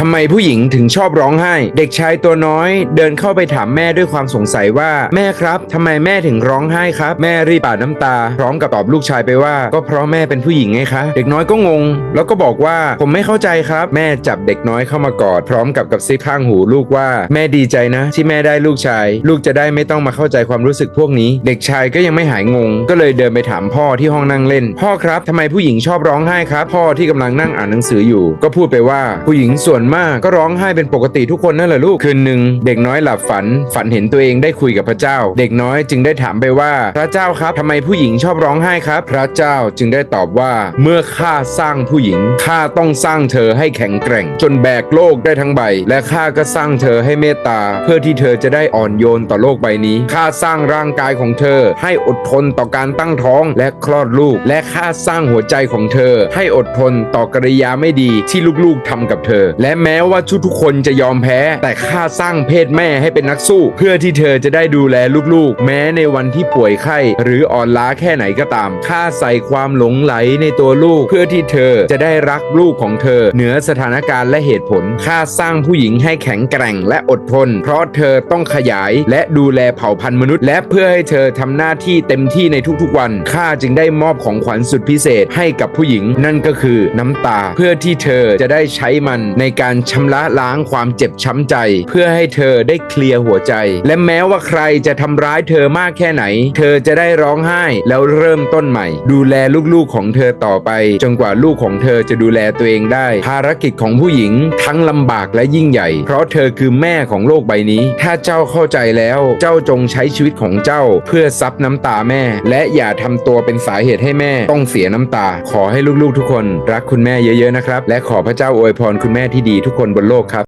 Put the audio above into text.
ทำไมผู้หญิงถึงชอบร้องไห้ เด็กชายตัวน้อย เดินเข้าไปถามแม่ด้วยความสงสัยว่า แม่ครับทำไมแม่ถึงร้องไห้ครับ แม่รีบปาดน้ำตา พร้อมกับตอบลูกชายไปว่า ก็เพราะแม่เป็นผู้หญิงไงคะ เด็กน้อยก็งง แล้วก็บอกว่าผมไม่เข้าใจครับ แม่จับเด็กน้อยเข้ามากอด พร้อมกับกับซิบข้างหูลูกว่า แม่ดีใจนะ ที่แม่ได้ลูกชาย ลูกจะได้ไม่ต้องมาเข้าใจความรู้สึกพวกนี้ เด็กชายก็ยังไม่หายงง ก็เลยเดินไปถามพ่อที่ห้องนั่งเล่น พ่อครับทำไมผู้หญิงชอบร้องไห้ครับ พ่อที่กำลังนั่งอ่านหนังสืออยู่ ก็พูดไปว่าผู้หญิงส่วนมากก็ร้องไห้เป็นปกติทุกคนนั่นแหละลูกคืนหนึ่งเด็กน้อยหลับฝัน ฝันเห็นตัวเองได้คุยกับพระเจ้า เด็กน้อยจึงได้ถามไปว่า พระเจ้าครับทำไมผู้หญิงชอบร้องไห้ครับ พระเจ้าจึงได้ตอบว่า เมื่อข้าสร้างผู้หญิงข้าต้องสร้างเธอให้แข็งแกร่ง จนแบกโลกได้ทั้งใบ และข้าก็สร้างเธอให้เมตตา เพื่อที่เธอจะได้อ่อนโยนต่อโลกใบนี้ข้าสร้างร่างกายของเธอ ให้อดทนต่อการตั้งท้องและคลอดลูก และข้าสร้างหัวใจของเธอ ให้อดทนต่อกริยาไม่ดีที่ลูกๆทำกับเธอ และแม้ว่าทุกๆคนจะยอมแพ้ แต่ข้าสร้างเพศแม่ให้เป็นนักสู้ เพื่อที่เธอจะได้ดูแลลูกๆ แม้ในวันที่ป่วยไข้หรืออ่อนล้าแค่ไหนก็ตามข้าใส่ความหลงไหลในตัวลูก เพื่อที่เธอจะได้รักลูกของเธอ เหนือสถานการณ์และเหตุผลข้าสร้างผู้หญิงให้แข็งแกร่งและอดทน เพราะเธอต้องขยายและดูแลเผ่าพันธุ์มนุษย์ และเพื่อให้เธอทำหน้าที่เต็มที่ในทุกๆวันข้าจึงได้มอบของขวัญสุดพิเศษให้กับผู้หญิง นั่นก็คือน้ำตา เพื่อที่เธอจะได้ใช้มันในการการชำระล้างความเจ็บช้ำใจ เพื่อให้เธอได้เคลียร์หัวใจ และแม้ว่าใครจะทำร้ายเธอมากแค่ไหน เธอจะได้ร้องไห้แล้วเริ่มต้นใหม่ ดูแลลูกๆของเธอต่อไป จนกว่าลูกของเธอจะดูแลตัวเองได้ ภารกิจของผู้หญิงทั้งลำบากและยิ่งใหญ่ เพราะเธอคือแม่ของโลกใบนี้ ถ้าเจ้าเข้าใจแล้วเจ้าจงใช้ชีวิตของเจ้า เพื่อซับน้ำตาแม่ และอย่าทำตัวเป็นสาเหตุให้แม่ ต้องเสียน้ำตา ขอให้ลูกๆทุกคน รักคุณแม่เยอะๆนะครับ และขอพระเจ้าอวยพรคุณแม่ที่ดีทุกคนบนโลกครับ